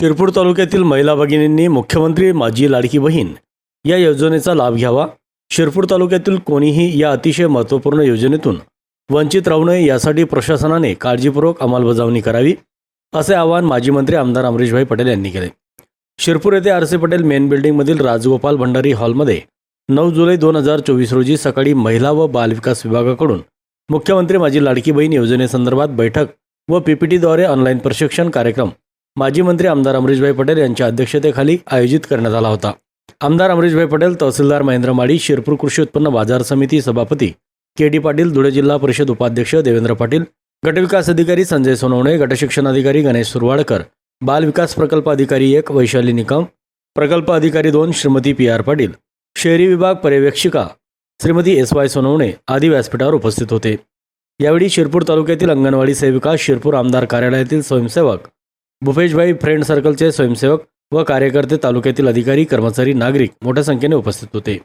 शिरपूर तालुक्यातील महिला भगिनींनी मुख्यमंत्री माझी लाडकी बहीण या योजनेचा लाभ घ्यावा. शिरपूर तालुक्यातील कोणीही या अतिशय महत्त्वपूर्ण योजनेतून वंचित राहू नये यासाठी प्रशासनाने काळजीपूर्वक अंमलबजावणी करावी असे आवाहन माजी मंत्री आमदार अमरीशभाई पटेल यांनी केले. शिरपूर येथे आर सी पटेल मेन बिल्डिंगमधील राजगोपाल भंडारी हॉलमध्ये नऊ जुलै दोन हजार चोवीस रोजी सकाळी महिला व बालविकास विभागाकडून मुख्यमंत्री माझी लाडकी बहीण योजनेसंदर्भात बैठक व पीपीटीद्वारे ऑनलाईन प्रशिक्षण कार्यक्रम माजी मंत्री आमदार अमरीशभाई पटेल यांच्या अध्यक्षतेखाली आयोजित करण्यात आला होता. आमदार अमरीशभाई पटेल तहसीलदार महेंद्र माडी शिरपूर कृषी उत्पन्न बाजार समिती सभापती के डी पाटील धुळे जिल्हा परिषद उपाध्यक्ष देवेंद्र पाटील गटविकास अधिकारी संजय सोनवणे गटशिक्षण अधिकारी गणेश सुरवाडकर बाल विकास प्रकल्प अधिकारी एक वैशाली निकम प्रकल्प अधिकारी दोन श्रीमती पी आर पाटील शहरी विभाग पर्यवेक्षिका श्रीमती एस वाय सोनवणे आदी व्यासपीठावर उपस्थित होते. यावेळी शिरपूर तालुक्यातील अंगणवाडी सेविका शिरपूर आमदार कार्यालयातील स्वयंसेवक भूपेशभाई फ्रेंड सर्कलचे स्वयंसेवक व कार्यकर्ते तालुक्यातील अधिकारी कर्मचारी नागरिक मोठ्या संख्येने उपस्थित होते.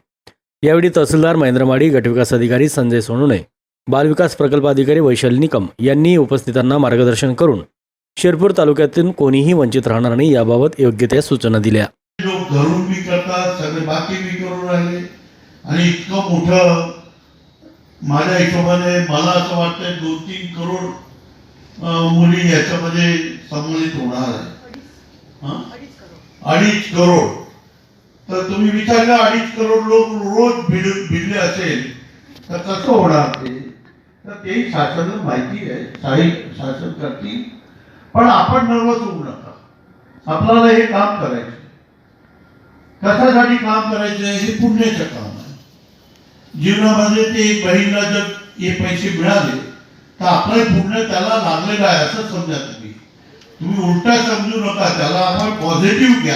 यावेळी तहसीलदार महेंद्र माडी गटविकास अधिकारी संजय सोनवणे बालविकास प्रकल्प अधिकारी वैशाली निकम यांनी उपस्थितांना मार्गदर्शन करून शिरपूर तालुक्यातून कोणीही वंचित राहणार नाही याबाबत योग्य त्या सूचना दिल्या. लोक घरून बी करतात सगळे बाकी बी करून राहिले. आणि इतकं मोठं माझ्या हिशोबाने मला असं वाटतंय दोन तीन करोड मुली याच्यामध्ये संबंधित होणार आहे. अडीच करोड. तर तुम्ही विचारलं अडीच करोड लोक रोज भिड भिडले असेल तर कसं होणार ते? तर ते शासन माहिती आहे शाही शासन करतील. पण आपण नर्वस होऊ नका. आपल्याला हे काम करायचं कशासाठी काम करायचं हे पुण्याचं काम आहे. जीवनामध्ये ते बहिणीला जर हे पैसे मिळाले तर आपलं पुण्य त्याला लागलेलं आहे असं समजा तुम्ही. तुम्ही उलटा समजू नका त्याला आपण पॉझिटिव्ह घ्या